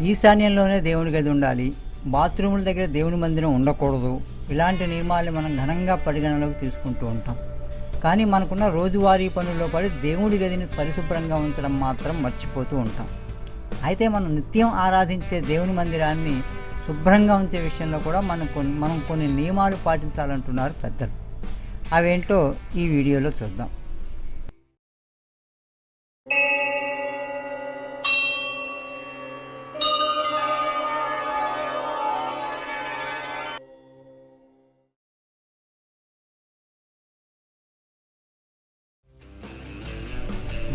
ఈశాన్యంలోనే దేవుని గది ఉండాలి. బాత్రూముల దగ్గర దేవుని మందిరం ఉండకూడదు. ఇలాంటి నియమాలు మనం ఘనంగా పరిగణలోకి తీసుకుంటూ ఉంటాం. కానీ మనకున్న రోజువారీ పనుల్లో పడి దేవుడి గదిని పరిశుభ్రంగా ఉంచడం మాత్రం మర్చిపోతూ ఉంటాం. అయితే మనం నిత్యం ఆరాధించే దేవుని మందిరాన్ని శుభ్రంగా ఉంచే విషయంలో కూడా మనం కొన్ని మనం కొన్ని నియమాలు పాటించాలంటున్నారు పెద్దలు. అవేంటో ఈ వీడియోలో చూద్దాం.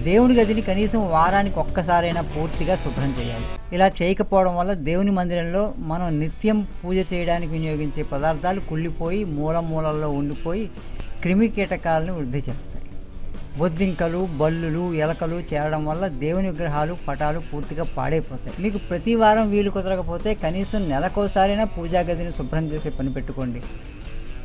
దేవుడి గదిని కనీసం వారానికి ఒక్కసారైనా పూర్తిగా శుభ్రం చేయాలి. ఇలా చేయకపోవడం వల్ల దేవుని మందిరంలో మనం నిత్యం పూజ చేయడానికి వినియోగించే పదార్థాలు కుళ్ళిపోయి మూల మూలల్లో ఉండిపోయి క్రిమి కీటకాలను వృద్ధి చేస్తాయి. బొద్దింకలు బల్లులు ఎలకలు చేరడం వల్ల దేవుని విగ్రహాలు పటాలు పూర్తిగా పాడైపోతాయి. మీకు ప్రతి వారం వీలు కుదరకపోతే కనీసం నెలకోసారైనా పూజా గదిని శుభ్రం చేసే పని పెట్టుకోండి.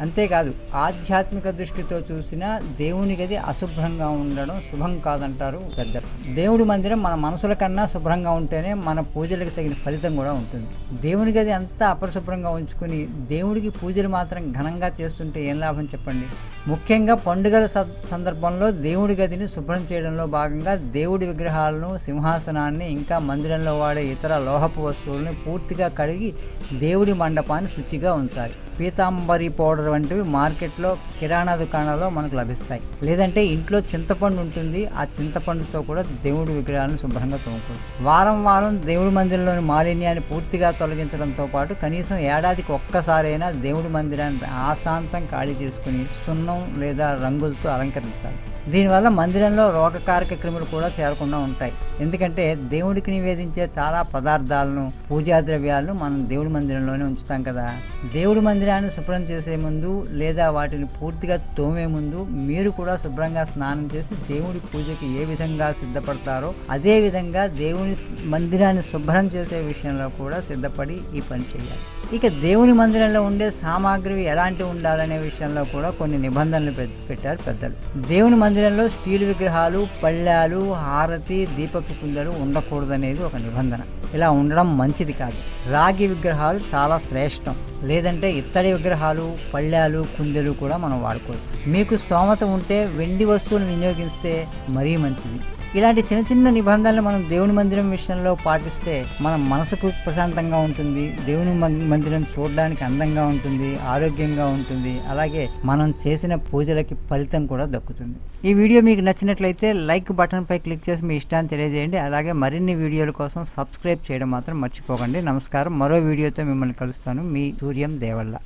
అంతేకాదు ఆధ్యాత్మిక దృష్టితో చూసినా దేవుని గది అశుభ్రంగా ఉండడం శుభం కాదంటారు పెద్ద దేవుడి మందిరం మన మనసుల కన్నా శుభ్రంగా ఉంటేనే మన పూజలకు తగిన ఫలితం కూడా ఉంటుంది. దేవుని గది అంతా అపరిశుభ్రంగా ఉంచుకుని దేవుడికి పూజలు మాత్రం ఘనంగా చేస్తుంటే ఏం లాభం చెప్పండి? ముఖ్యంగా పండుగల స- సందర్భంలో దేవుడి గదిని శుభ్రం చేయడంలో భాగంగా దేవుడి విగ్రహాలను సింహాసనాన్ని ఇంకా మందిరంలో వాడే ఇతర లోహపు వస్తువులను పూర్తిగా కడిగి దేవుడి మండపాన్ని శుచిగా ఉంచాలి. పీతాంబరి పౌడర్ వంటివి మార్కెట్లో కిరాణా దుకాణాల్లో మనకు లభిస్తాయి. లేదంటే ఇంట్లో చింతపండు ఉంటుంది ఆ చింతపండుతో కూడా దేవుడి విగ్రహాలను శుభ్రంగా తోముకోవచ్చు. వారం వారం దేవుడి మందిరంలోని మాలిన్యాన్ని పూర్తిగా తొలగించడంతో పాటు కనీసం ఏడాదికి ఒక్కసారైనా దేవుడి మందిరాన్ని ఆశాంతం ఖాళీ చేసుకుని సున్నం లేదా రంగులతో అలంకరించాలి. దీనివల్ల మందిరంలో రోగకారక క్రిములు కూడా చేరకుండా ఉంటాయి. ఎందుకంటే దేవుడికి నివేదించే చాలా పదార్థాలను పూజా ద్రవ్యాలను మనం దేవుడి మందిరంలోనే ఉంచుతాం కదా. దేవుడి మందిరాన్ని శుభ్రం చేసే ముందు లేదా వాటిని పూర్తిగా తోమే ముందు మీరు కూడా శుభ్రంగా స్నానం చేసి దేవుడి పూజకి ఏ విధంగా సిద్ధపడతారో అదే విధంగా దేవుని మందిరాన్ని శుభ్రం చేసే విషయంలో కూడా సిద్ధపడి ఈ పని చేయాలి. ఇక దేవుని మందిరంలో ఉండే సామాగ్రి ఎలాంటి ఉండాలనే విషయంలో కూడా కొన్ని నిబంధనలు పెట్టారు పెద్దలు. దేవుని మందిరంలో స్టీల్ విగ్రహాలు పళ్ళాలు హారతి దీపపు కుందలు ఉండకూడదనేది ఒక నిబంధన. ఇలా ఉండడం మంచిది కాదు. రాగి విగ్రహాలు చాలా శ్రేష్టం. లేదంటే ఇత్తడి విగ్రహాలు పళ్ళాలు కుందెలు కూడా మనం వాడుకోవచ్చు. మీకు స్తోమత ఉంటే వెండి వస్తువులు వినియోగిస్తే మరీ మంచిది. ఇలాంటి చిన్న చిన్న నిబంధనలు మనం దేవుని మందిరం విషయంలో పాటిస్తే మన మనసుకు ప్రశాంతంగా ఉంటుంది దేవుని మం- మందిరం చూడడానికి అందంగా ఉంటుంది ఆరోగ్యంగా ఉంటుంది అలాగే మనం చేసిన పూజలకి ఫలితం కూడా దక్కుతుంది. ఈ వీడియో మీకు నచ్చినట్లయితే లైక్ బటన్ పై క్లిక్ చేసి మీ ఇష్టాన్ని తెలియజేయండి అలాగే మరిన్ని వీడియోల కోసం సబ్స్క్రైబ్ చేయడం మాత్రం మర్చిపోకండి. నమస్కారం. మరో వీడియోతో మిమ్మల్ని కలుస్తాను. మీ சூரியம் தேவல்லா.